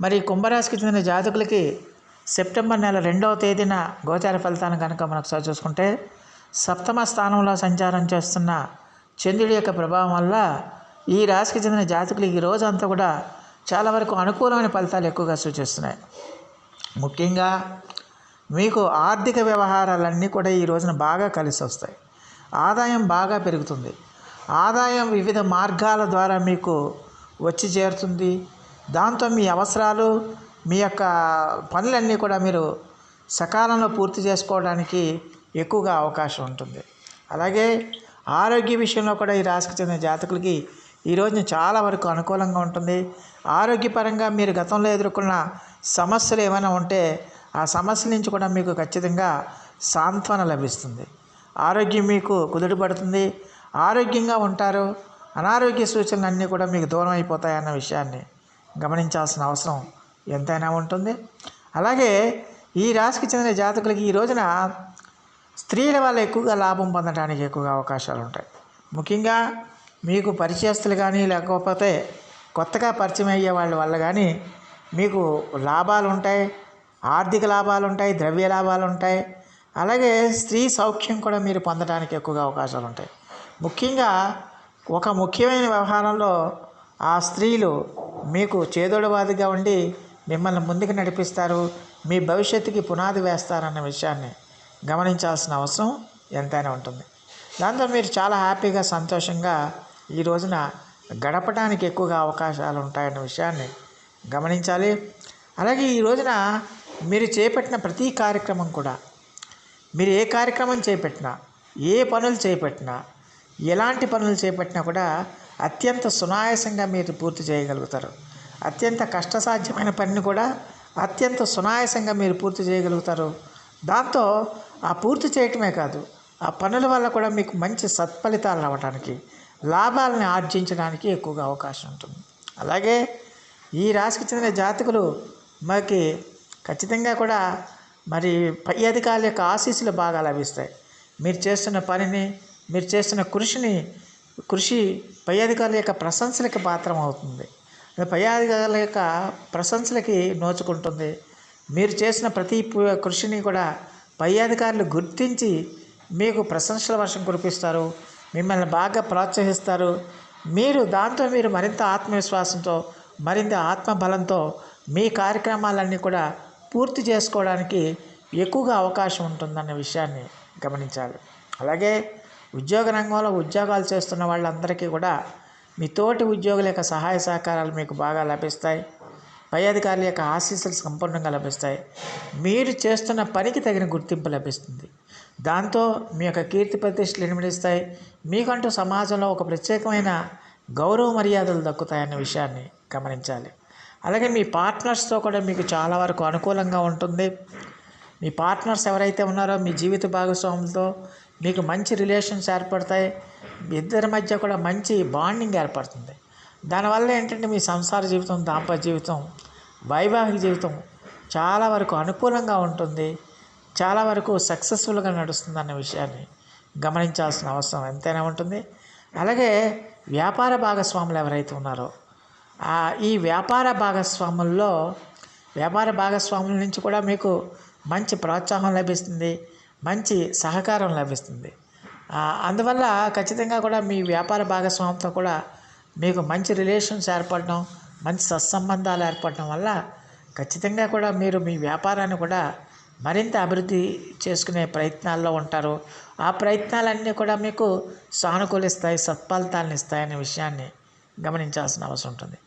మరి కుంభరాశికి చెందిన జాతకులకి సెప్టెంబర్ నెల రెండవ తేదీన గోచార ఫలితాన్ని కనుక మనకు సార్ చూసుకుంటే సప్తమ స్థానంలో సంచారం చేస్తున్న చంద్రుడి యొక్క ప్రభావం వల్ల ఈ రాశికి చెందిన జాతకులు ఈ రోజు అంతా కూడా చాలా వరకు అనుకూలమైన ఫలితాలు ఎక్కువగా సూచిస్తున్నాయి. ముఖ్యంగా మీకు ఆర్థిక వ్యవహారాలన్నీ కూడా ఈ రోజున బాగా కలిసి వస్తాయి. ఆదాయం బాగా పెరుగుతుంది. ఆదాయం వివిధ మార్గాల ద్వారా మీకు వచ్చి చేరుతుంది. దాంతో మీ అవసరాలు మీ యొక్క పనులన్నీ కూడా మీరు సకాలంలో పూర్తి చేసుకోవడానికి ఎక్కువగా అవకాశం ఉంటుంది. అలాగే ఆరోగ్య విషయంలో కూడా ఈ రాశికి చెందిన జాతకులకి ఈ రోజున చాలా వరకు అనుకూలంగా ఉంటుంది. ఆరోగ్యపరంగా మీరు గతంలో ఎదుర్కొన్న సమస్యలు ఏమైనా ఉంటే ఆ సమస్యల నుంచి కూడా మీకు ఖచ్చితంగా సాంత్వన లభిస్తుంది. ఆరోగ్యం మీకు కుదుటపడుతుంది. ఆరోగ్యంగా ఉంటారు. అనారోగ్య సూచనలు అన్నీ కూడా మీకు దూరం అయిపోతాయన్న విషయాన్ని గమనించాల్సిన అవసరం ఎంతైనా ఉంటుంది. అలాగే ఈ రాశికి చెందిన జాతకులకి ఈ రోజున స్త్రీల వల్ల ఎక్కువగా లాభం పొందడానికి ఎక్కువగా అవకాశాలు ఉంటాయి. ముఖ్యంగా మీకు పరిచయస్తులు కానీ లేకపోతే కొత్తగా పరిచయం అయ్యే వాళ్ళ వల్ల కానీ మీకు లాభాలు ఉంటాయి ఆర్థిక లాభాలు ఉంటాయి ద్రవ్య లాభాలు ఉంటాయి. అలాగే స్త్రీ సౌఖ్యం కూడా మీరు పొందడానికి ఎక్కువగా అవకాశాలు ఉంటాయి. ముఖ్యంగా ఒక ముఖ్యమైన వ్యవహారంలో ఆ స్త్రీలు మీకు చేదోడవాదిగా ఉండి మిమ్మల్ని ముందుకు నడిపిస్తారు మీ భవిష్యత్తుకి పునాది వేస్తారన్న విషయాన్ని గమనించాల్సిన అవసరం ఎంతైనా ఉంటుంది. దాంతో మీరు చాలా హ్యాపీగా సంతోషంగా ఈ రోజున గడపడానికి ఎక్కువగా అవకాశాలు ఉంటాయన్న విషయాన్ని గమనించాలి. అలాగే ఈ రోజున మీరు చేపట్టిన ప్రతి కార్యక్రమం కూడా మీరు ఏ కార్యక్రమం చేపట్టినా ఏ పనులు చేపట్టినా ఎలాంటి పనులు చేపట్టినా కూడా అత్యంత సునాయాసంగా మీరు పూర్తి చేయగలుగుతారు. అత్యంత కష్టసాధ్యమైన పనిని కూడా అత్యంత సునాయాసంగా మీరు పూర్తి చేయగలుగుతారు. దాంతో ఆ పూర్తి చేయటమే కాదు ఆ పనుల వల్ల కూడా మీకు మంచి సత్ఫలితాలు రావడానికి లాభాలని ఆర్జించడానికి ఎక్కువగా అవకాశం ఉంటుంది. అలాగే ఈ రాశికి చెందిన జాతకులు మనకి ఖచ్చితంగా కూడా మరి పై అధికారుల యొక్క ఆశీస్సులు బాగా లభిస్తాయి. మీరు చేస్తున్న పనిని మీరు చేస్తున్న కృషిని కృషి పై అధికారుల యొక్క ప్రశంసలకు పాత్రం అవుతుంది. పై అధికారుల యొక్క ప్రశంసలకి నోచుకుంటుంది. మీరు చేసిన ప్రతి కృషిని కూడా పై అధికారులు గుర్తించి మీకు ప్రశంసల వర్షం కురిపిస్తారు. మిమ్మల్ని బాగా ప్రోత్సహిస్తారు. మీరు దాంతో మీరు మరింత ఆత్మవిశ్వాసంతో మరింత ఆత్మబలంతో మీ కార్యక్రమాలన్నీ కూడా పూర్తి చేసుకోవడానికి ఎక్కువగా అవకాశం ఉంటుందన్న విషయాన్ని గమనించాలి. అలాగే ఉద్యోగ రంగంలో ఉద్యోగాలు చేస్తున్న వాళ్ళందరికీ కూడా మీ తోటి ఉద్యోగుల యొక్క సహాయ సహకారాలు మీకు బాగా లభిస్తాయి. పై అధికారుల యొక్క ఆశీస్సులు సంపూర్ణంగా లభిస్తాయి. మీరు చేస్తున్న పనికి తగిన గుర్తింపు లభిస్తుంది. దాంతో మీ యొక్క కీర్తి ప్రతిష్టలు నిర్మిస్తాయి. మీకంటూ సమాజంలో ఒక ప్రత్యేకమైన గౌరవ మర్యాదలు దక్కుతాయన్న విషయాన్ని గమనించాలి. అలాగే మీ పార్ట్నర్స్తో కూడా మీకు చాలా వరకు అనుకూలంగా ఉంటుంది. మీ పార్ట్నర్స్ ఎవరైతే ఉన్నారో మీ జీవిత భాగస్వాములతో మీకు మంచి రిలేషన్స్ ఏర్పడతాయి. ఇద్దరి మధ్య కూడా మంచి బాండింగ్ ఏర్పడుతుంది. దానివల్ల ఏంటంటే మీ సంసార జీవితం దాంపత్య జీవితం వైవాహిక జీవితం చాలా వరకు అనుకూలంగా ఉంటుంది. చాలా వరకు సక్సెస్ఫుల్గా నడుస్తుంది అన్న విషయాన్ని గమనించాల్సిన అవసరం ఎంతైనా ఉంటుంది. అలాగే వ్యాపార భాగస్వాములు ఎవరైతే ఉన్నారో ఈ వ్యాపార భాగస్వాముల్లో వ్యాపార భాగస్వాముల నుంచి కూడా మీకు మంచి ప్రోత్సాహం లభిస్తుంది మంచి సహకారం లభిస్తుంది. అందువల్ల ఖచ్చితంగా కూడా మీ వ్యాపార భాగస్వామితో కూడా మీకు మంచి రిలేషన్స్ ఏర్పడడం మంచి సత్సంబంధాలు ఏర్పడడం వల్ల ఖచ్చితంగా కూడా మీరు మీ వ్యాపారాన్ని కూడా మరింత అభివృద్ధి చేసుకునే ప్రయత్నాల్లో ఉంటారు. ఆ ప్రయత్నాలన్నీ కూడా మీకు సానుకూలిస్తాయి సత్ఫలితాలను ఇస్తాయనే విషయాన్ని గమనించాల్సిన అవసరం ఉంటుంది.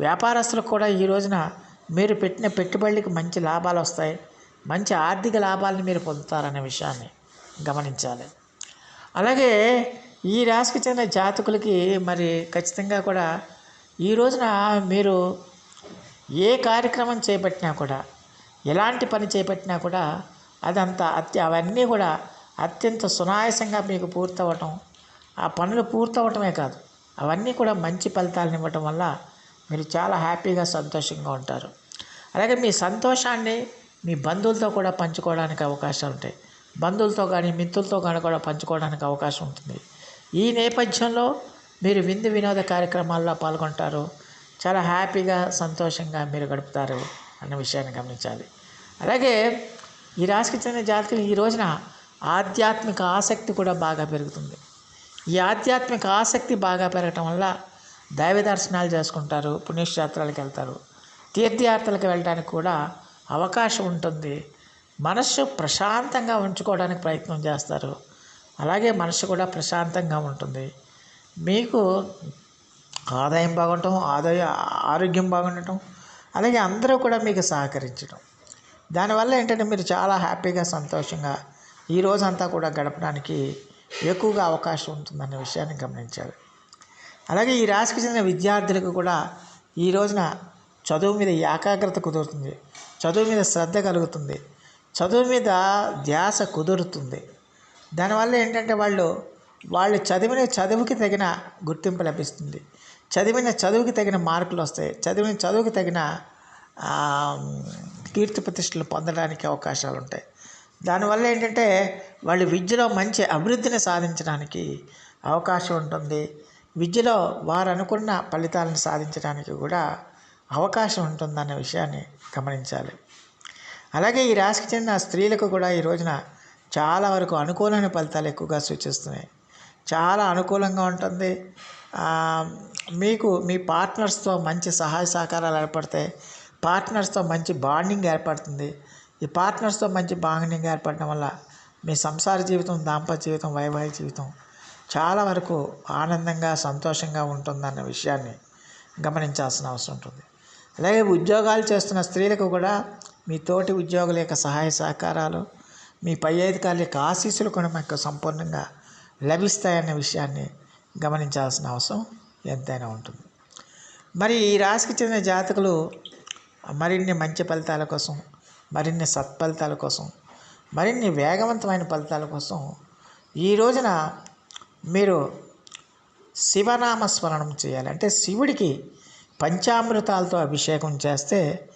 వ్యాపారస్తులకు కూడా ఈ రోజున మీరు పెట్టిన పెట్టుబడికి మంచి లాభాలు వస్తాయి మంచి ఆర్థిక లాభాలను మీరు పొందుతారనే విషయాన్ని గమనించాలి. అలాగే ఈ రాశికి చెందిన జాతకులకి మరి ఖచ్చితంగా కూడా ఈ రోజున మీరు ఏ కార్యక్రమం చేపట్టినా కూడా ఎలాంటి పని చేపట్టినా కూడా అదంతా అత్య అవన్నీ కూడా అత్యంత సునాయాసంగా మీకు పూర్తవటం ఆ పనులు పూర్తవటమే కాదు. అవన్నీ కూడా మంచి ఫలితాలను ఇవ్వటం వల్ల మీరు చాలా హ్యాపీగా సంతోషంగా ఉంటారు. అలాగే మీ సంతోషాన్ని మీ బంధువులతో కూడా పంచుకోవడానికి అవకాశాలు ఉంటాయి బంధువులతో కానీ మిత్రులతో కానీ కూడా పంచుకోవడానికి అవకాశం ఉంటుంది. ఈ నేపథ్యంలో మీరు విందు వినోద కార్యక్రమాల్లో పాల్గొంటారు. చాలా హ్యాపీగా సంతోషంగా మీరు గడుపుతారు అన్న విషయాన్ని గమనించాలి. అలాగే ఈ రాశికి చెందిన జాతకులు ఈ రోజున ఆధ్యాత్మిక ఆసక్తి కూడా బాగా పెరుగుతుంది. ఈ ఆధ్యాత్మిక ఆసక్తి బాగా పెరగటం వల్ల దైవ దర్శనాలు చేసుకుంటారు పుణ్యక్షేత్రాలకు వెళ్తారు. తీర్థయాత్రలకు వెళ్ళడానికి కూడా అవకాశం ఉంటుంది. మనస్సు ప్రశాంతంగా ఉంచుకోవడానికి ప్రయత్నం చేస్తారు. అలాగే మనసు కూడా ప్రశాంతంగా ఉంటుంది. మీకు ఆదాయం బాగుండటం ఆదాయ ఆరోగ్యం బాగుండటం అలాగే అందరూ కూడా మీకు సహకరించడం. దానివల్ల ఏంటంటే మీరు చాలా హ్యాపీగా సంతోషంగా ఈ రోజంతా కూడా గడపడానికి ఎక్కువగా అవకాశం ఉంటుందనే విషయాన్ని గమనించాలి అలాగే ఈ రాశికి చెందిన విద్యార్థులకు కూడా ఈ రోజున చదువు మీద ఏకాగ్రత కుదురుతుంది. చదువు మీద శ్రద్ధ కలుగుతుంది. చదువు మీద ధ్యాస కుదురుతుంది. దానివల్ల ఏంటంటే వాళ్ళు వాళ్ళు చదివిన చదువుకి తగిన గుర్తింపు లభిస్తుంది. చదివిన చదువుకి తగిన మార్కులు వస్తాయి. చదివిన చదువుకి తగిన కీర్తి ప్రతిష్టలు పొందడానికి అవకాశాలు ఉంటాయి. దానివల్ల ఏంటంటే వాళ్ళు విద్యలో మంచి అభివృద్ధిని సాధించడానికి అవకాశం ఉంటుంది. విద్యలో వారు అనుకున్న ఫలితాలను సాధించడానికి కూడా అవకాశం ఉంటుందన్న విషయాన్ని గమనించాలి. అలాగే ఈ రాశికి చెందిన స్త్రీలకు కూడా ఈ రోజున చాలా వరకు అనుకూలమైన ఫలితాలు ఎక్కువగా సూచిస్తున్నాయి. చాలా అనుకూలంగా ఉంటుంది. మీకు మీ పార్ట్నర్స్తో మంచి సహాయ సహకారాలు ఏర్పడతాయి పార్ట్నర్స్తో మంచి బాండింగ్ ఏర్పడుతుంది. ఈ పార్ట్నర్స్తో మంచి బాండింగ్ ఏర్పడడం వల్ల మీ సంసార జీవితం దాంపత్య జీవితం వైవాహిక జీవితం చాలా వరకు ఆనందంగా సంతోషంగా ఉంటుందన్న విషయాన్ని గమనించాల్సిన అవసరం ఉంటుంది. అలాగే ఉద్యోగాలు చేస్తున్న స్త్రీలకు కూడా మీ తోటి ఉద్యోగుల యొక్క సహాయ సహకారాలు మీ పై అధికారుల యొక్క ఆశీస్సులు కూడా మీకు సంపూర్ణంగా లభిస్తాయన్న విషయాన్ని గమనించాల్సిన అవసరం ఎంతైనా ఉంటుంది. మరి ఈ రాశికి చెందిన జాతకులు మరిన్ని మంచి ఫలితాల కోసం మరిన్ని సత్ఫలితాల కోసం మరిన్ని వేగవంతమైన ఫలితాల కోసం ఈ రోజున మీరు శివనామ స్మరణం చేయాలి. అంటే శివుడికి పంచామృతాలతో అభిషేకం చేస్తే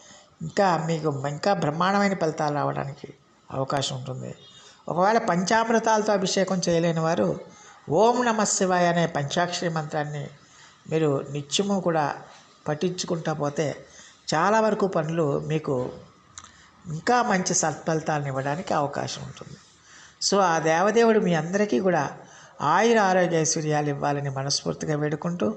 ఇంకా మీకు ఇంకా బ్రహ్మాండమైన ఫలితాలు రావడానికి అవకాశం ఉంటుంది. ఒకవేళ పంచామృతాలతో అభిషేకం చేయలేని వారు ఓం నమ శివాయ అనే పంచాక్షరి మంత్రాన్ని మీరు నిత్యము కూడా పఠించుకుంటా పోతే చాలా వరకు పనులు మీకు ఇంకా మంచి సత్ఫలితాలను ఇవ్వడానికి అవకాశం ఉంటుంది. సో ఆ దేవదేవుడు మీ అందరికీ కూడా ఆయుర ఆరోగ్య ఐశ్వర్యాలు ఇవ్వాలని మనస్ఫూర్తిగా వేడుకుంటూ